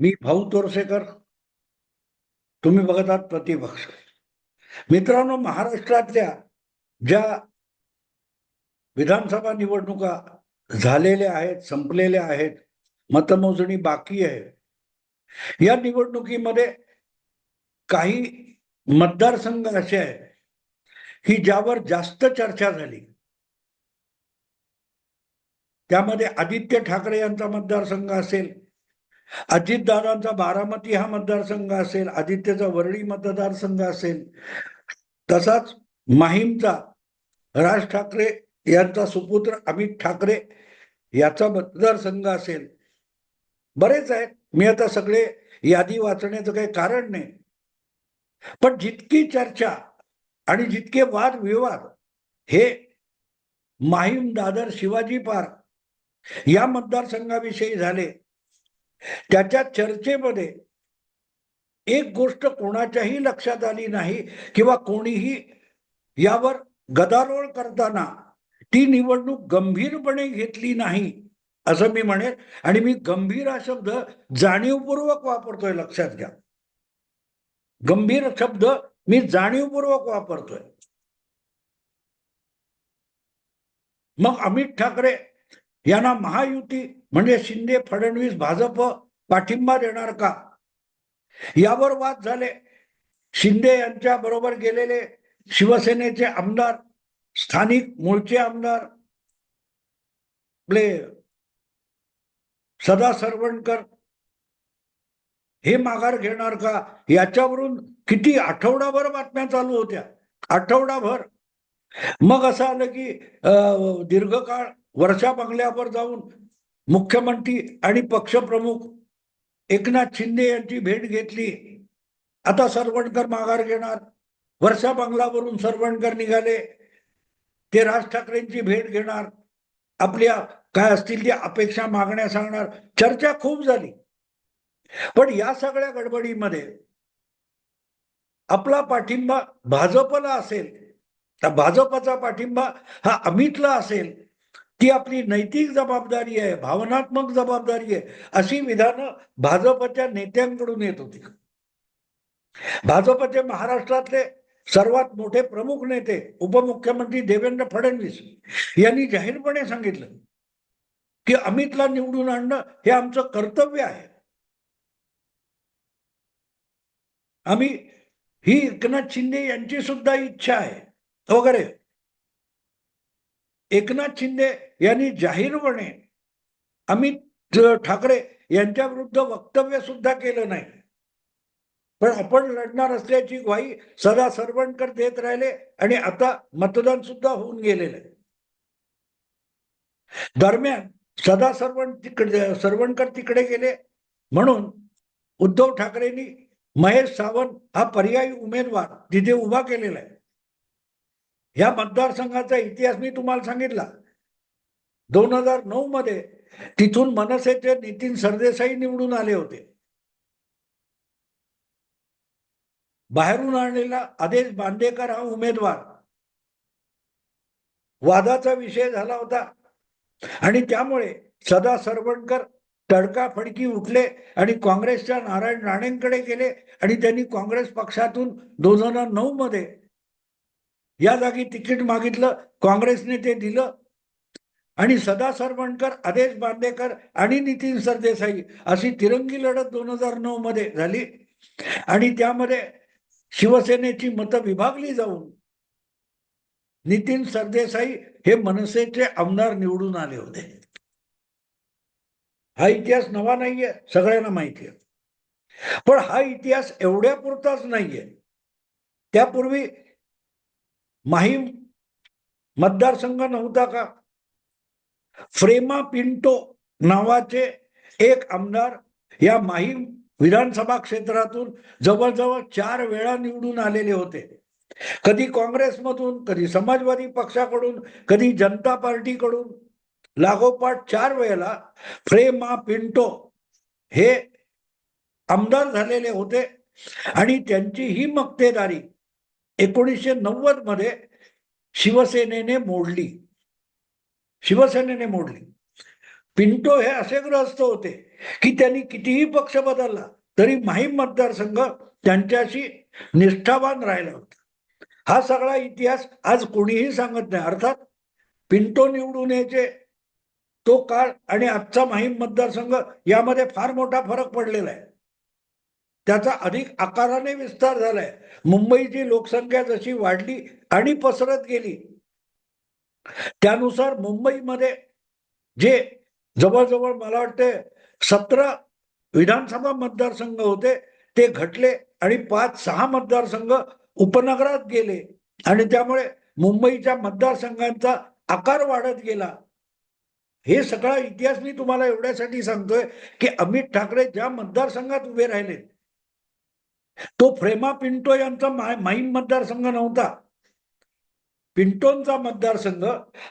मी भाऊ तोरसेकर. तुम्ही बघत आहात प्रतिपक्ष. मित्रांनो महाराष्ट्रातल्या ज्या विधानसभा निवडणुका झालेल्या आहेत संपलेल्या आहेत मतमोजणी बाकी आहे या निवडणुकीमध्ये काही मतदारसंघ असे आहेत की ज्यावर जास्त चर्चा झाली. त्यामध्ये आदित्य ठाकरे यांचा मतदारसंघ असेल अजितदादांचा बारामती हा मतदारसंघ असेल आदित्यचा वरळी मतदारसंघ असेल तसाच माहीमचा राज ठाकरे यांचा सुपुत्र अमित ठाकरे याचा मतदारसंघ असेल. बरेच आहेत. मी आता सगळे यादी वाचण्याचं काही कारण नाही. पण जितकी चर्चा आणि जितके वादविवाद हे माहीम दादर शिवाजी पार्क या मतदारसंघाविषयी झाले त्याच्या चर्चेमध्ये एक गोष्ट कोणाच्याही लक्षात आली नाही किंवा कोणीही यावर गदारोळ करताना ती निवडणूक गंभीरपणे घेतली नाही असं मी म्हणेन. आणि मी गंभीर हा शब्द जाणीवपूर्वक वापरतोय लक्षात घ्या. गंभीर शब्द मी जाणीवपूर्वक वापरतोय. मग अमित ठाकरे यांना महायुती म्हणजे शिंदे फडणवीस भाजप पाठिंबा देणार का? यावर वाद झाले. शिंदे यांच्या बरोबर गेलेले शिवसेनेचे आमदार स्थानिक मूळचे आमदार आपले सदा सरवणकर हे माघार घेणार का? याच्यावरून किती आठवडाभर बातम्या चालू होत्या. आठवडाभर. मग असं आलं की दीर्घकाळ वर्षा बंगल्यावर जाऊन मुख्यमंत्री आणि पक्षप्रमुख एकनाथ शिंदे यांची भेट घेतली. आता सरवणकर माघार घेणार. वर्षा बंगलावरून सरवणकर निघाले. ते राज ठाकरेंची भेट घेणार. आपल्या काय असतील त्या अपेक्षा मागण्या सांगणार. चर्चा खूप झाली. पण या सगळ्या गडबडीमध्ये आपला पाठिंबा भाजपला असेल. तर भाजपचा पाठिंबा हा अमितला असेल. ती आपली नैतिक जबाबदारी आहे भावनात्मक जबाबदारी आहे अशी विधानं भाजपच्या नेत्यांकडून येत होती. भाजपचे महाराष्ट्रातले सर्वात मोठे प्रमुख नेते उपमुख्यमंत्री देवेंद्र फडणवीस यांनी जाहीरपणे सांगितलं की अमितला निवडून आणणं हे आमचं कर्तव्य आहे. आम्ही ही एकनाथ शिंदे यांची सुद्धा इच्छा आहे. वगैरे. एकनाथ शिंदे यांनी जाहीरपणे अमित ठाकरे यांच्या विरुद्ध वक्तव्य सुद्धा केलं नाही. पण आपण लढणार असल्याची ग्वाही सदा सरवणकर देत राहिले आणि आता मतदान सुद्धा होऊन गेलेलं आहे. दरम्यान सदा सरवण तिकडे सरवणकर तिकडे गेले. म्हणून उद्धव ठाकरेंनी महेश सावंत हा पर्यायी उमेदवार तिथे उभा केलेला आहे. या मतदारसंघाचा इतिहास मी तुम्हाला सांगितला. दोन हजार नऊ मध्ये तिथून मनसेचे नितीन सरदेसाई निवडून आले होते. बाहेरून आणलेला आदेश बांदेकर हा उमेदवार. वादाचा विषय झाला होता. आणि त्यामुळे सदा सरवणकर तडकाफडकी उठले आणि काँग्रेसच्या नारायण राणेंकडे गेले आणि त्यांनी काँग्रेस पक्षातून दोन हजार नऊ मध्ये या जागी तिकीट मागितलं काँग्रेसने ते दिलं. आणि सदा सरवणकर आदेश बांदेकर आणि नितीन सरदेसाई अशी तिरंगी लढत दोन हजार नऊ मध्ये झाली. आणि त्यामध्ये शिवसेनेची मतं विभागली जाऊन नितीन सरदेसाई हे मनसेचे आमदार निवडून आले होते. हा इतिहास नवा नाहीये सगळ्यांना माहिती आहे. पण हा इतिहास एवढ्या पुरताच नाहीये. त्यापूर्वी माहीम मतदारसंघ नव्हता का? फ्रेमा पिंटो नावाचे एक आमदार या माहीम विधानसभा क्षेत्रातून जवळजवळ चार वेळा निवडून आलेले होते. कधी काँग्रेसमधून कधी समाजवादी पक्षाकडून कधी जनता पार्टीकडून लागोपाठ चार वेळेला फ्रेमा पिंटो हे आमदार झालेले होते आणि त्यांची ही मक्तेदारी एकोणीसशे नव्वदमध्ये शिवसेनेने मोडली. शिवसेनेने मोडली. पिंटो हे असे ग्रस्त होते की त्यांनी कितीही पक्ष बदलला तरी माहीम मतदारसंघ त्यांच्याशी निष्ठावान राहिला होता. हा सगळा इतिहास आज कोणीही सांगत नाही. अर्थात पिंटो निवडून यायचे तो काळ आणि आजचा माहीम मतदारसंघ यामध्ये फार मोठा फरक पडलेला आहे. त्याचा अधिक आकाराने विस्तार झालाय. मुंबईची लोकसंख्या जशी वाढली आणि पसरत गेली त्यानुसार मुंबईमध्ये जे जवळजवळ मला वाटते सतरा विधानसभा मतदारसंघ होते ते घटले आणि पाच सहा मतदारसंघ उपनगरात गेले. आणि त्यामुळे मुंबईच्या मतदारसंघांचा आकार वाढत गेला. हे सगळा इतिहास मी तुम्हाला एवढ्यासाठी सांगतोय की अमित ठाकरे ज्या मतदारसंघात उभे राहिले तो फ्रेमा पिंटो यांचा माहीम मतदारसंघ नव्हता. पिंटोनचा मतदारसंघ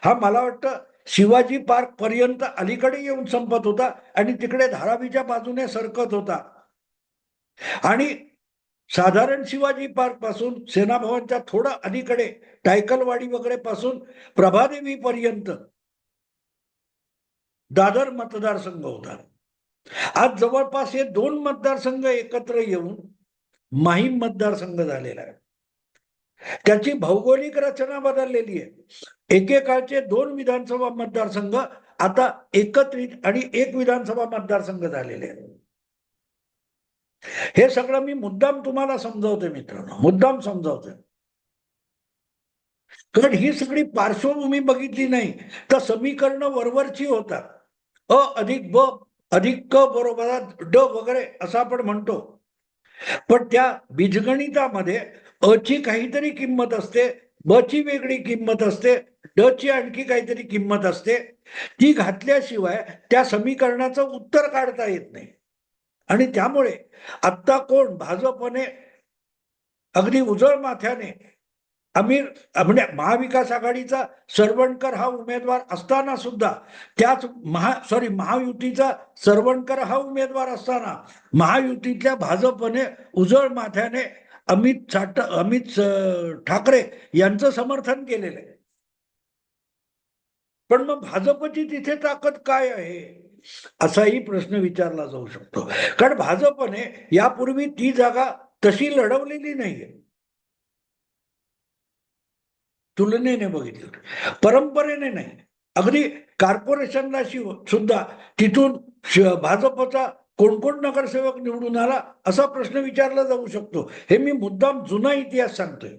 हा मला वाटतं शिवाजी पार्क पर्यंत अलीकडे येऊन संपत होता आणि तिकडे धारावीच्या बाजूने सरकत होता. आणि साधारण शिवाजी पार्कपासून सेनाभवनच्या थोडं अलीकडे टायकलवाडी वगैरे पासून प्रभादेवी पर्यंत दादर मतदारसंघ होता. आज जवळपास हे दोन मतदारसंघ एकत्र येऊन माहीम मतदारसंघ झालेला आहे. त्याची भौगोलिक रचना बदललेली आहे. एकेकाळचे दोन विधानसभा मतदारसंघ आता एकत्रित आणि एक विधानसभा मतदारसंघ झालेले आहेत. हे सगळं मी मुद्दाम तुम्हाला समजावते मित्रांनो मुद्दाम समजावते. कारण ही सगळी पार्श्वभूमी बघितली नाही तर समीकरण वरवरची होतात. अ अधिक ब अधिक क बरोबर ड वगैरे असं आपण म्हणतो. पण त्या बीजगणितामध्ये अ ची काहीतरी किंमत असते ब ची वेगळी किंमत असते ड ची आणखी काहीतरी किंमत असते. ती घातल्याशिवाय त्या समीकरणाचं उत्तर काढता येत नाही. आणि त्यामुळे आत्ता कोण भाजपने अगदी उजळ माथ्याने आम्ही म्हणजे महाविकास आघाडीचा सरवणकर हा उमेदवार असताना सुद्धा त्याच महा सॉरी महायुतीचा सरवणकर हा उमेदवार असताना महायुतीतल्या भाजपने उजळ माथ्याने अमित साट अमित ठाकरे यांचं समर्थन केलेलं आहे. पण मग भाजपची तिथे ताकद काय आहे? असाही प्रश्न विचारला जाऊ शकतो. कारण भाजपने यापूर्वी ती जागा तशी लढवलेली नाहीये. तुलनेने बघितलं परंपरेने नाही. अगदी कॉर्पोरेशनला शिव सुद्धा तिथून भाजपचा कोण कोण नगरसेवक निवडून आला असा प्रश्न विचारला जाऊ शकतो. हे मी मुद्दाम जुना इतिहास सांगतोय.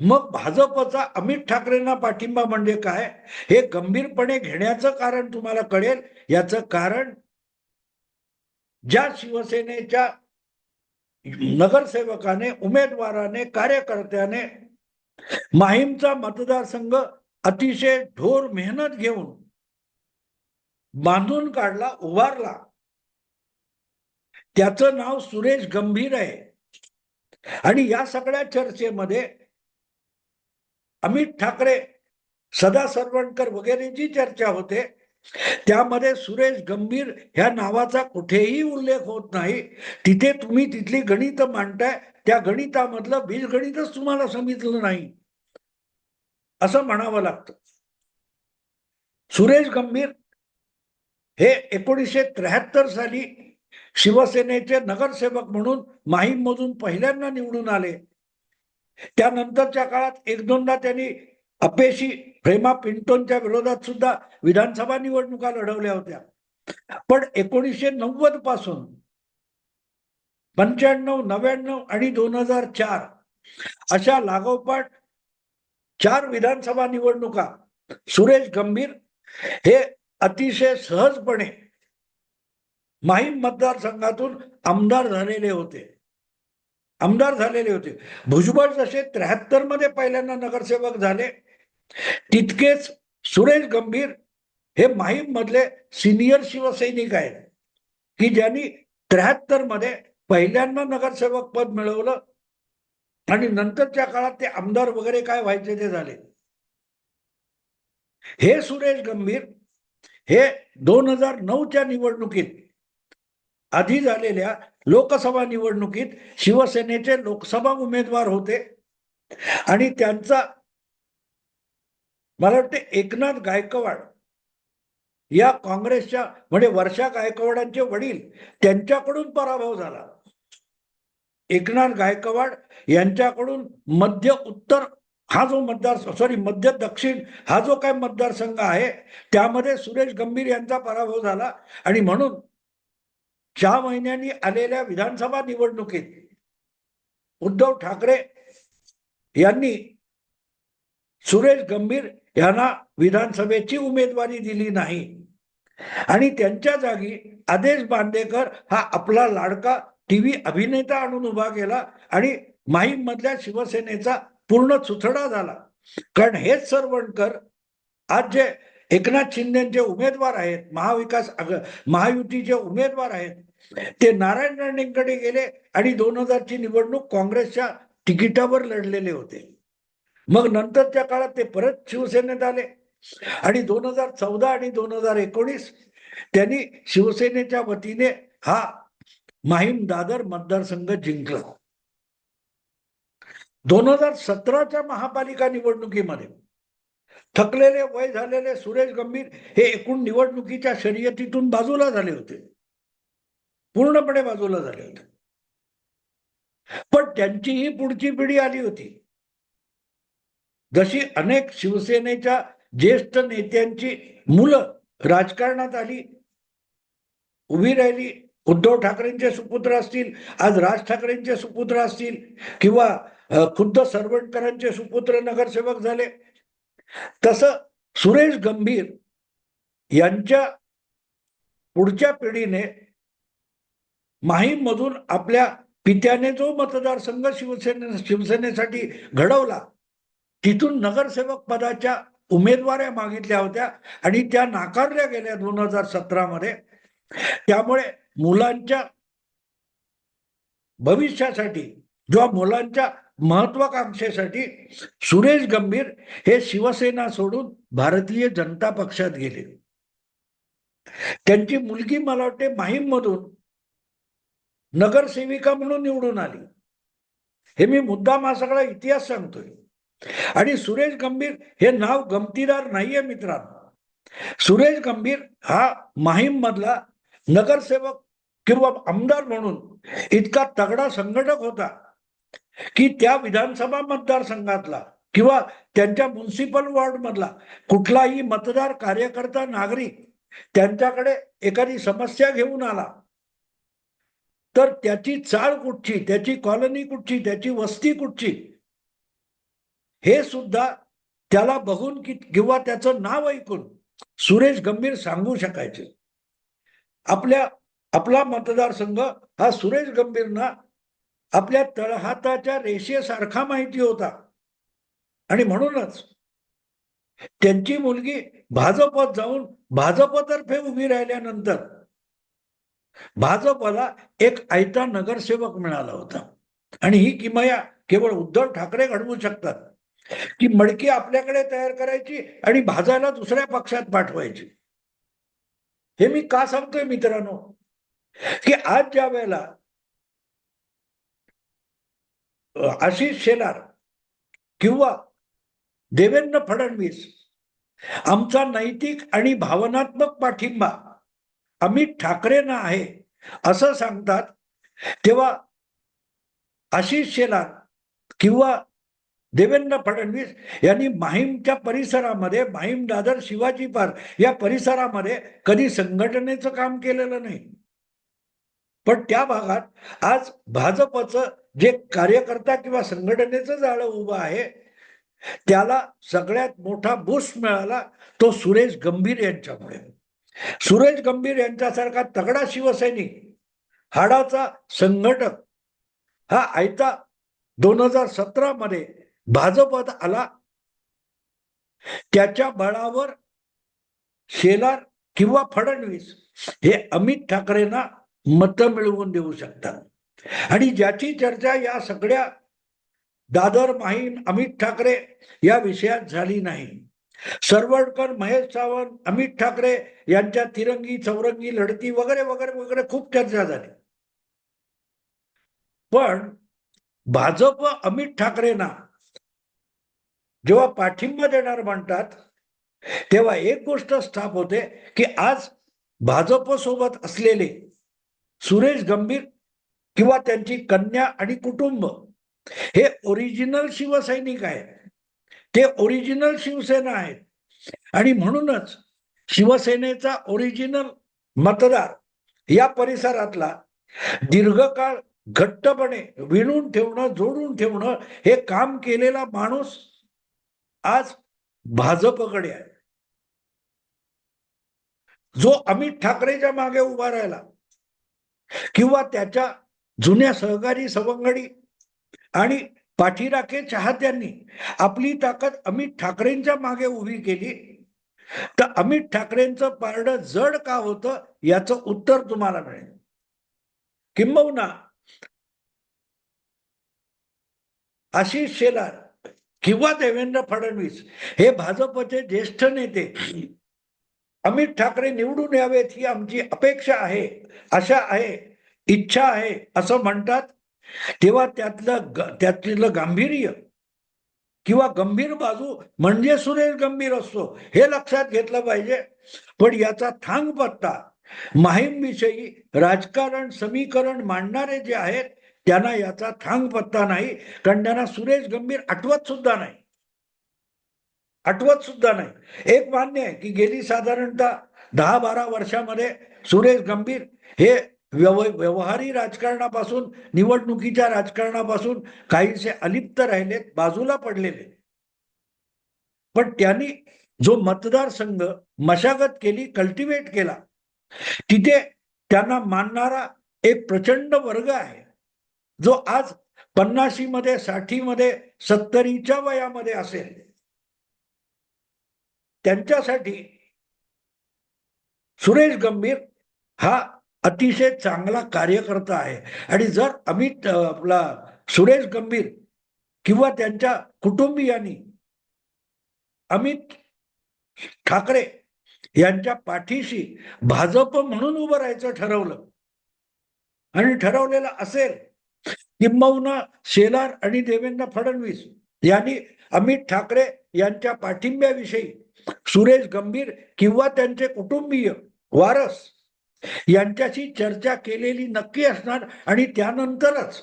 मग भाजपचा अमित ठाकरेंना पाठिंबा म्हणजे काय? हे गंभीरपणे घेण्याचं कारण तुम्हाला कळेल. याचं कारण ज्या शिवसेनेच्या नगरसेवकाने उमेदवाराने कार्यकर्त्याने माहीमचा मतदारसंघ अतिशय ढोर मेहनत घेऊन बांधून काढला उभारला त्याचं नाव सुरेश गंभीर आहे. आणि या सगळ्या चर्चेमध्ये अमित ठाकरे सदा सरवणकर वगैरे जी चर्चा होते. त्यामध्ये सुरेश गंभीर ह्या नावाचा कुठेही उल्लेख होत नाही. तिथे तुम्ही तिथली गणित मांडताय. त्या गणितामधलं बीजगणितच तुम्हाला समजलं नाही. असं म्हणावं लागतं. सुरेश गंभीर हे एकोणीसशे त्र्याहत्तर साली शिवसेनेचे नगरसेवक म्हणून माहीममधून पहिल्यांदा निवडून आले. त्यानंतरच्या काळात एक दोनदा त्यांनी अपेशी प्रेमा पिंटोनच्या विरोधात सुद्धा विधानसभा निवडणुका लढवल्या होत्या. पण एकोणीसशे नव्वदपासून पंच्याण्णव नव्याण्णव आणि दोन हजार चार अशा लागोपाठ चार विधानसभा निवडणुका सुरेश गंभीर हे अतिशय सहजपणे माहीम मतदारसंघातून आमदार झालेले होते. आमदार झालेले होते. भुजबळ जसे त्र्याहत्तरमध्ये पहिल्यांदा नगरसेवक झाले तितकेच सुरेश गंभीर हे माहीम मधले सिनियर शिवसैनिक आहेत. की ज्यांनी त्र्याहत्तरमध्ये पहिल्यांदा नगरसेवक पद मिळवलं आणि नंतरच्या काळात ते आमदार वगैरे काय व्हायचे ते झाले. हे सुरेश गंभीर हे दोन हजार नऊच्या निवडणुकीत आधी झालेल्या लोकसभा निवडणुकीत शिवसेनेचे लोकसभा उमेदवार होते. आणि त्यांचा मला वाटते एकनाथ गायकवाड या काँग्रेसच्या म्हणजे वर्षा गायकवाडांचे वडील त्यांच्याकडून पराभव झाला. एकनाथ गायकवाड यांच्याकडून मध्य उत्तर हा जो मतदार सॉरी मध्य दक्षिण हा जो काय मतदारसंघ आहे त्यामध्ये सुरेश गंभीर यांचा पराभव झाला. आणि म्हणून चार महिन्यांनी आलेल्या विधानसभा निवडणुकीत उद्धव ठाकरे यांनी सुरेश गंभीर यांना विधानसभेची उमेदवारी दिली नाही. आणि त्यांच्या जागी आदेश बांदेकर हा आपला लाडका टीव्ही अभिनेता आणून उभा केला आणि माहीम मधल्या शिवसेनेचा पूर्ण चुथडा झाला. कारण हेच सरवणकर आज जे एकनाथ शिंदेचे उमेदवार आहेत महाविकास महायुतीचे उमेदवार आहेत ते नारायण राणेंकडे गेले आणि दोन हजारची निवडणूक काँग्रेसच्या तिकिटावर लढलेले होते. मग नंतरच्या काळात ते परत शिवसेनेत आले. आणि दोन हजार चौदा आणि दोन हजार एकोणीस त्यांनी शिवसेनेच्या वतीने हा माहीम दादर मतदारसंघ जिंकला. दोन हजार सतराच्या महापालिका निवडणुकीमध्ये थकलेले वय झालेले सुरेश गंभीर हे एकूण निवडणुकीच्या शर्यतीतून बाजूला झाले होते. पूर्णपणे बाजूला झाले होते. पण त्यांचीही पुढची पिढी आली होती. जशी अनेक शिवसेनेच्या ज्येष्ठ नेत्यांची मुलं राजकारणात आली उभी राहिली उद्धव ठाकरेंचे सुपुत्र असतील आज राज ठाकरेंचे सुपुत्र असतील किंवा खुद्द सरवणकरांचे सुपुत्र नगरसेवक झाले. तसं सुरेश गंभीर यांच्या पुढच्या पिढीने माहीम मधून आपल्या पित्याने जो मतदारसंघ शिवसेने शिवसेनेसाठी घडवला तिथून नगरसेवक पदाच्या उमेदवाऱ्या मागितल्या होत्या आणि त्या नाकारल्या गेल्या दोन हजार सतरा मध्ये त्यामुळे मुलांच्या भविष्यासाठी किंवा मुलांच्या महत्वाकांक्षेसाठी सुरेश गंभीर हे शिवसेना सोडून भारतीय जनता पक्षात गेले. त्यांची मुलगी मला वाटते माहीम मधून नगरसेविका म्हणून निवडून आली. हे मी मुद्दाम हा सगळा इतिहास सांगतोय. आणि सुरेश गंभीर हे नाव गमतीदार नाहीये मित्रांनो. सुरेश गंभीर हा माहीम मधला नगरसेवक किंवा आमदार म्हणून इतका तगडा संघटक होता की त्या विधानसभा मतदारसंघातला किंवा त्यांच्या म्युन्सिपल वॉर्ड मधला कुठलाही मतदार कार्यकर्ता नागरिक त्यांच्याकडे एखादी समस्या घेऊन आला. तर त्याची चाळ कुठची त्याची कॉलनी कुठची त्याची वस्ती कुठची? हे सुद्धा त्याला बघून कि किंवा त्याचं नाव ऐकून सुरेश गंभीर सांगू शकायचे. आपल्या आपला मतदारसंघ हा सुरेश गंभीरना आपल्या तळहाताच्या रेषेसारखा माहिती होता. आणि म्हणूनच त्यांची मुलगी भाजपत जाऊन भाजपतर्फे उभी राहिल्यानंतर भाजपला एक आयता नगरसेवक मिळाला होता. आणि ही किमया केवळ उद्धव ठाकरे घडवू शकतात. की मडकी आपल्याकडे तयार करायची आणि भाजायला दुसऱ्या पक्षात पाठवायची. हे मी का सांगतोय मित्रांनो? की आज ज्या वेळेला आशिष शेलार किंवा देवेंद्र फडणवीस आमचा नैतिक आणि भावनात्मक पाठिंबा अमित ठाकरेंना आहे असं सांगतात. तेव्हा आशिष शेलार किंवा देवेंद्र फडणवीस यांनी माहीमच्या परिसरामध्ये माहीम दादर शिवाजी पार्क या परिसरामध्ये कधी संघटनेचं काम केलेलं नाही. पण त्या भागात आज भाजपचं जे कार्यकर्ता किंवा संघटनेचं जाळं उभं आहे त्याला सगळ्यात मोठा बूस्ट मिळाला तो सुरेश गंभीर यांच्यामुळे. सुरेश गंभीर यांच्यासारखा तगडा शिवसैनिक हाडाचा संघटक हा आयता दोन हजार सतरा मध्ये भाजपत आला. त्याच्या बळावर शेलार किंवा फडणवीस हे अमित ठाकरेंना मत मिळवून देऊ शकतात. आणि ज्याची चर्चा या सगळ्या दादर माहीम अमित ठाकरे या विषयात झाली नाही. सरवडकर महेश सावंत अमित ठाकरे यांच्या तिरंगी चौरंगी लढती वगैरे वगैरे वगैरे खूप चर्चा झाली. पण भाजप अमित ठाकरेंना जेव्हा पाठिंबा देणार म्हणतात तेव्हा एक गोष्ट स्थाप होते की आज भाजप सोबत असलेले सुरेश गंभीर किंवा त्यांची कन्या आणि कुटुंब हे ओरिजिनल शिवसैनिक आहेत. ते ओरिजिनल शिवसेना आहेत. आणि म्हणूनच शिवसेनेचा ओरिजिनल मतदार या परिसरातला दीर्घकाळ घट्टपणे विणून ठेवणं जोडून ठेवणं हे काम केलेला माणूस आज भाजपकडे आहे. जो अमित ठाकरेच्या मागे उभा राहिला किंवा त्याच्या जुन्या सहकारी सवंगडी आणि पाठीराखे चाहत्यांनी आपली ताकद अमित ठाकरेंच्या मागे उभी केली. तर अमित ठाकरेंचं पारडं जड का होतं याचं उत्तर तुम्हाला मिळेल. किंबहुना आशिष शेलार किंवा देवेंद्र फडणवीस हे भाजपचे ज्येष्ठ नेते अमित ठाकरे निवडून यावेत ही आमची अपेक्षा आहे आशा आहे इच्छा आहे असं म्हणतात. तेव्हा त्यातलं त्यातलं गांभीर्य किंवा गंभीर बाजू म्हणजे सुरेश गंभीर असतो हे लक्षात घेतलं पाहिजे. पण याचा थांग पत्ता माहीमविषयी राजकारण समीकरण मांडणारे जे आहेत त्यांना याचा थांग पत्ता नाही कारण त्यांना सुरेश गंभीर आठवत सुद्धा नाही. आठवत सुद्धा नाही. एक मान्य आहे की गेली साधारणतः दहा बारा वर्षामध्ये सुरेश गंभीर हे व्यव व्यवहारी राजकारणापासून निवडणुकीच्या राजकारणापासून काहीसे अलिप्त राहिलेत बाजूला पडलेले. पण त्यांनी जो मतदारसंघ मशागत केली कल्टिवेट केला तिथे त्यांना मानणारा एक प्रचंड वर्ग आहे. जो आज पन्नाशी मध्ये साठी मध्ये सत्तरीच्या वयामध्ये असेल. त्यांच्यासाठी सुरेश गंभीर हा अतिशय चांगला कार्यकर्ता आहे. आणि जर अमित आपला सुरेश गंभीर किंवा त्यांच्या कुटुंबियांनी अमित ठाकरे यांच्या पाठीशी भाजप म्हणून उभं राहायचं ठरवलं आणि ठरवलेलं असेल किंबहुना शेलार आणि देवेंद्र फडणवीस यांनी अमित ठाकरे यांच्या पाठिंब्याविषयी सुरेश गंभीर किंवा त्यांचे कुटुंबीय वारस यांच्याशी चर्चा केलेली नक्की असणार आणि त्यानंतरच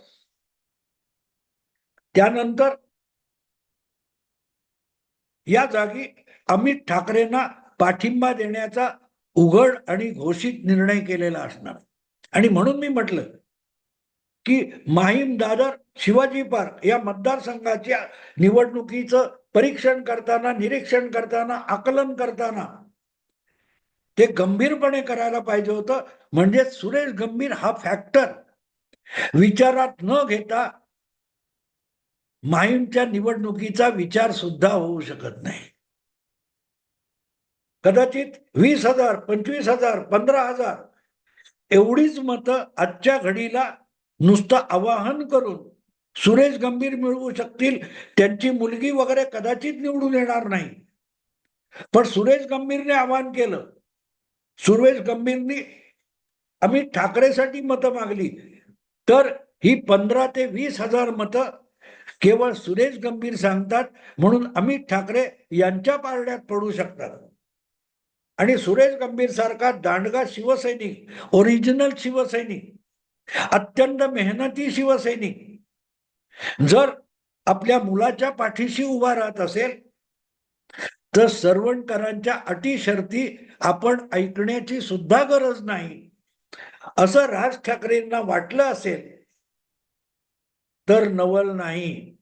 त्यानंतर या जागी अमित ठाकरेंना पाठिंबा देण्याचा उघड आणि घोषित निर्णय केलेला असणार. आणि म्हणून मी म्हटलं की माहीम दादर शिवाजी पार्क या मतदारसंघाच्या निवडणुकीचं परीक्षण करताना निरीक्षण करताना आकलन करताना ते गंभीरपणे करायला पाहिजे होतं. म्हणजे सुरेश गंभीर हा फॅक्टर विचारात न घेता माहीमच्या निवडणुकीचा विचार सुद्धा होऊ शकत नाही. कदाचित वीस हजार पंचवीस हजार पंधरा हजार एवढीच मतं आजच्या घडीला नुसतं आवाहन करून सुरेश गंभीर मिळवू शकतील त्यांची मुलगी वगैरे कदाचित निवडून येणार नाही. पण सुरेश गंभीरने आवाहन केलं. सुरेश गंभीरनी अमित ठाकरेसाठी मतं मागली. तर ही पंधरा ते वीस हजार मतं केवळ सुरेश गंभीर सांगतात म्हणून अमित ठाकरे यांच्या पारड्यात पडू शकतात. आणि सुरेश गंभीर सारखा दांडगा शिवसैनिक ओरिजिनल शिवसैनिक अत्यंत मेहनती शिवसैनिक जर आपल्या मुलाच्या पाठीशी उभा राहत असेल तर सर्वणकरांच्या अटी शर्ती आपण ऐकण्याची सुद्धा गरज नाही. असं राज ठाकरेंना वाटलं असेल तर नवल नाही.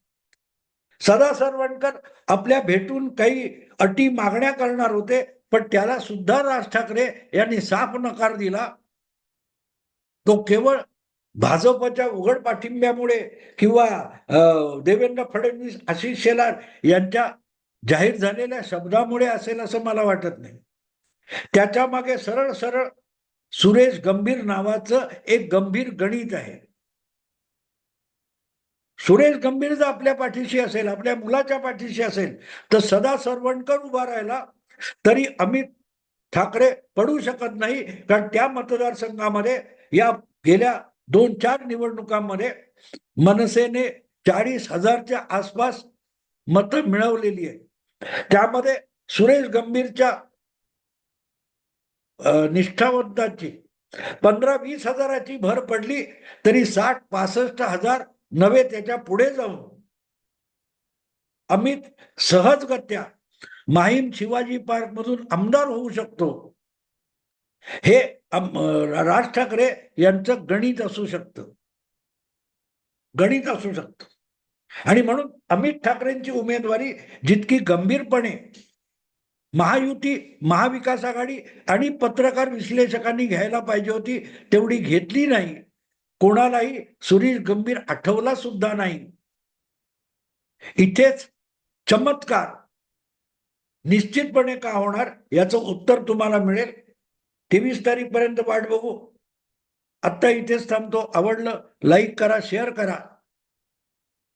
सदा सरवणकर आपल्या भेटून काही अटी मागण्या करणार होते पण त्याला सुद्धा राज ठाकरे यांनी साफ नकार दिला. तो केवळ भाजपच्या उघड पाठिंब्यामुळे किंवा देवेंद्र फडणवीस आशिष शेलार यांच्या जाहीर झालेल्या शब्दामुळे असेल असं मला वाटत नाही. त्याच्यामागे सरळ सरळ सुरेश गंभीर नावाचं एक गंभीर गणित आहे. सुरेश गंभीर जर आपल्या पाठीशी असेल आपल्या मुलाच्या पाठीशी असेल तर सदा सरवणकर उभा राहिला तरी अमित ठाकरे पडू शकत नाही कारण त्या मतदारसंघामध्ये या गेल्या दोन चार निवडणुकांमध्ये मनसेने चाळीस हजारच्या आसपास मतं मिळवलेली आहे त्यामध्ये सुरेश गंभीरच्या निष्ठावंतांची पंधरा वीस हजाराची भर पडली तरी साठ पासष्ट हजार नव्हे त्याच्या पुढे जाऊन. अमित सहजगत्या माहीम शिवाजी पार्क मधून आमदार होऊ शकतो. हे राज ठाकरे यांचं गणित असू शकतं. गणित असू शकतं. आणि म्हणून अमित ठाकरेंची उमेदवारी जितकी गंभीरपणे महायुती महाविकास आघाडी आणि पत्रकार विश्लेषकांनी घ्यायला पाहिजे होती तेवढी घेतली नाही. कोणालाही सुरेश गंभीर आठवला सुद्धा नाही. इथेच चमत्कार निश्चितपणे का होणार याचं उत्तर तुम्हाला मिळेल. तेवीस तारीख पर्यंत वाट बघू. आत्ता इथेच थांबतो. आवडलं लाईक करा शेअर करा.